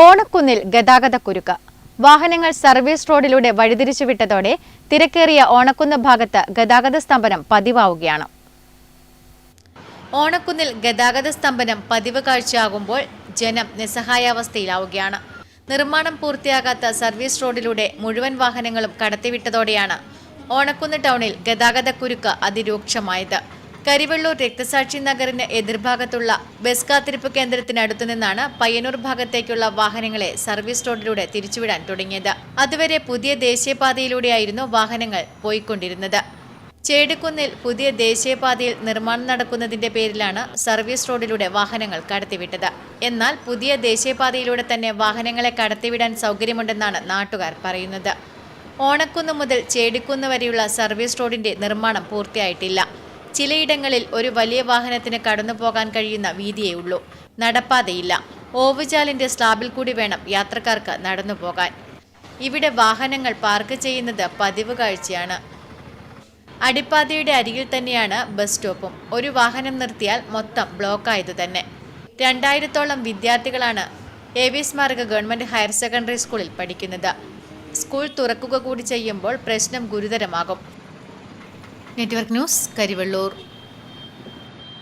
ഓണക്കുന്നിൽ ഗതാഗതക്കുരുക്ക് വാഹനങ്ങൾ സർവീസ് റോഡിലൂടെ വഴിതിരിച്ചു വിട്ടതോടെ തിരക്കേറിയ ഓണക്കുന്ന് ഭാഗത്ത് ഗതാഗത സ്തംഭനം പതിവാവുകയാണ്. ഓണക്കുന്നിൽ ഗതാഗത സ്തംഭനം പതിവ് കാഴ്ചയാകുമ്പോൾ ജനം നിസ്സഹായാവസ്ഥയിലാവുകയാണ്. നിർമ്മാണം പൂർത്തിയാകാത്ത സർവീസ് റോഡിലൂടെ മുഴുവൻ വാഹനങ്ങളും കടത്തിവിട്ടതോടെയാണ് ഓണക്കുന്ന് ടൗണിൽ ഗതാഗതക്കുരുക്ക് അതിരൂക്ഷമായത്. കരിവെള്ളൂർ രക്തസാക്ഷി നഗറിന് എതിർഭാഗത്തുള്ള ബസ് കാത്തിരിപ്പ് കേന്ദ്രത്തിനടുത്തു നിന്നാണ് പയ്യന്നൂർ ഭാഗത്തേക്കുള്ള വാഹനങ്ങളെ സർവീസ് റോഡിലൂടെ തിരിച്ചുവിടാൻ തുടങ്ങിയത്. അതുവരെ പുതിയ ദേശീയപാതയിലൂടെയായിരുന്നു വാഹനങ്ങൾ പോയിക്കൊണ്ടിരുന്നത്. ചേടുക്കുന്നിൽ പുതിയ ദേശീയപാതയിൽ നിർമ്മാണം നടക്കുന്നതിന്റെ പേരിലാണ് സർവീസ് റോഡിലൂടെ വാഹനങ്ങൾ കടത്തിവിട്ടത്. എന്നാൽ പുതിയ ദേശീയപാതയിലൂടെ തന്നെ വാഹനങ്ങളെ കടത്തിവിടാൻ സൗകര്യമുണ്ടെന്നാണ് നാട്ടുകാർ പറയുന്നത്. ഓണക്കുന്ന് മുതൽ ചേടിക്കുന്ന് വരെയുള്ള സർവീസ് റോഡിന്റെ നിർമ്മാണം പൂർത്തിയായിട്ടില്ല. ചിലയിടങ്ങളിൽ ഒരു വലിയ വാഹനത്തിന് കടന്നു പോകാൻ കഴിയുന്ന വീതിയേ ഉള്ളൂ. നടപ്പാതയില്ല. ഓവുചാലിന്റെ സ്ലാബിൽ കൂടി വേണം യാത്രക്കാർക്ക് നടന്നു പോകാൻ. ഇവിടെ വാഹനങ്ങൾ പാർക്ക് ചെയ്യുന്നത് പതിവ് കാഴ്ചയാണ്. അടിപ്പാതയുടെ അരികിൽ തന്നെയാണ് ബസ് സ്റ്റോപ്പും. ഒരു വാഹനം നിർത്തിയാൽ മൊത്തം ബ്ലോക്കായതു തന്നെ. രണ്ടായിരത്തോളം വിദ്യാർത്ഥികളാണ് എ വി സ്മാരക ഗവൺമെന്റ് ഹയർ സെക്കൻഡറി സ്കൂളിൽ പഠിക്കുന്നത്. സ്കൂൾ തുറക്കുക കൂടി ചെയ്യുമ്പോൾ പ്രശ്നം ഗുരുതരമാകും. Network news Karivellur